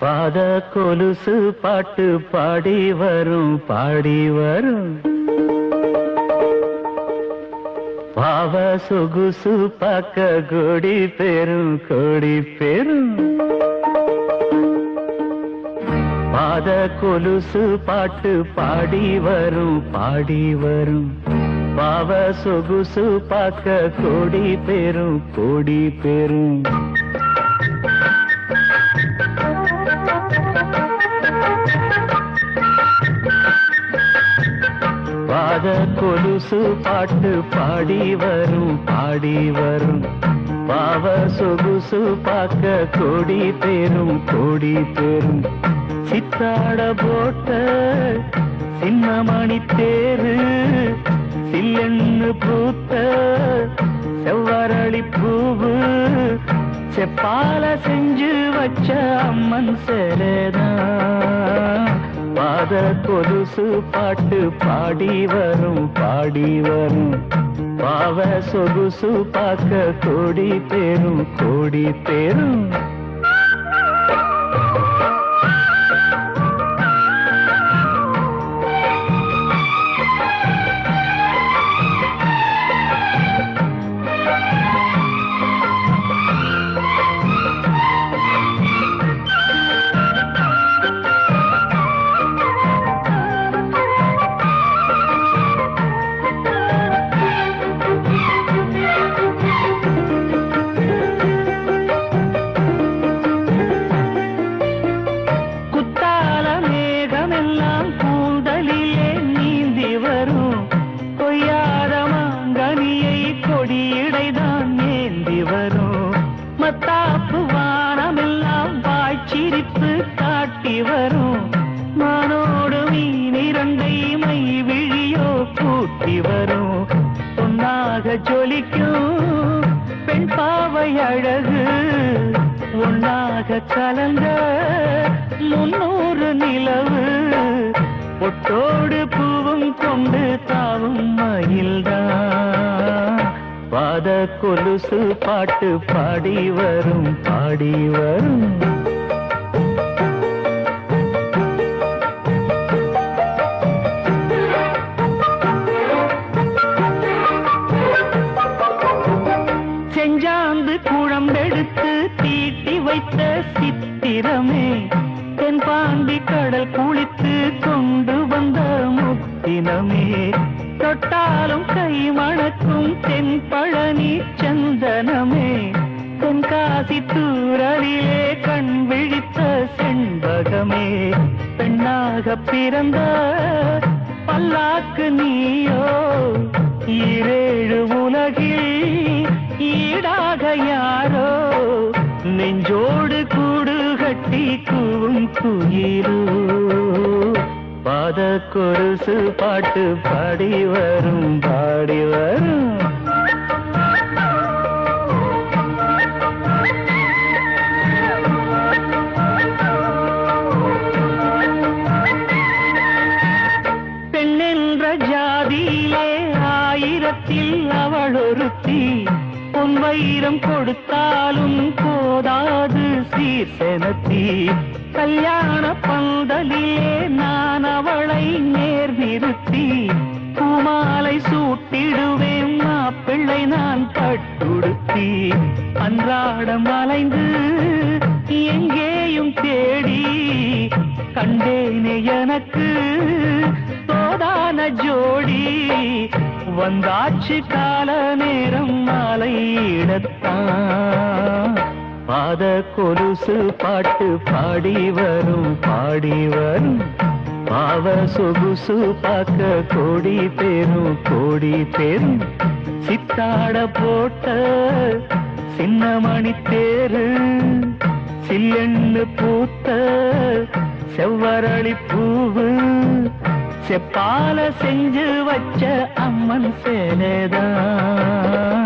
பாத கொலுசு பாட்டு பாடி வரும் பாடி வரும். பாவ சொகுசு பார்க்க கொடி பெரும் கொடி பெரும். பாத கொலுசு பாட்டு பாடி வரும் பாடி வரும். பாவ சொகுசு பார்க்க கொடி பெரும் கொடி பெரும். கொலுசு பாட்டு பாடி வரும் பாடி வரும். பாவ சொகுசு பார்க்க கொடி பெரும் கொடி பெரும் சித்தாட போட்ட சின்னமணி தேரு சில்லென்னு பூத்த செவ்வரளி பூவு. செப்பால செஞ்சு வச்ச அம்மன் சேலேதான். பாத கொலுசு பாட்டு பாடி வரும் பாடி வரும். பாவ சொகுசு பார்க்க கோடி பேரும் கோடி பேரும். பொன்னாக ஜொலிக்கும் பெண் பாவை அழகு. ஒன்னாக கலந்த முன்னூறு நிலவு. பொட்டோடு பூவும் கொண்டு தாவும் மயில்தான். பாத கொலுசு பாட்டு பாடி வரும் பாடி வரும். வைத்த சித்திரமே தென் பாண்டி கடல் குளித்து கொண்டு வந்த முத்தினமே. தொட்டாலும் கை மணக்கும் தென் பழனி சந்தனமே. தென்காசி தூரலிலே கண் விழித்த செண்பகமே. பெண்ணாக பிறந்த பல்லாக்கு நீயோ ஈரேழு உலகில் ஈடாக கூவும் பாத கொலுசு பாட்டு பாடி வரும் பாடி வரும். பெண்ணென்ற ஜாதியிலே ஆயிரத்தில் அவள் ஒருத்தி பொன் வைரம் கொடுத்தாலும் போதாது சீர்செனத்தி. கல்யாண பந்தலிலே நான் அவளை நேர் நிறுத்தி பூமாலை சூட்டிடுவேன் மாப்பிள்ளை நான் பட்டுடுத்தி அன்றாடம் அலைந்து எங்கேயும் தேடி கண்டேனே எனக்கு தோதான ஜோடி. வந்தாச்சு கால நேரம் மாலை இடத்தான் பாத கொலுசு பாட்டு பாடி வரும் பாடி வரும். பாவ சொகுசு பார்க்க கோடி பேரும் கோடி பேரும். சித்தாட போட்ட சின்ன மணி தேரு சில்லெண்ணு பூத்த செவ்வரளி பூவு. செப்பால செஞ்சு வச்ச அம்மன் சேலேதான்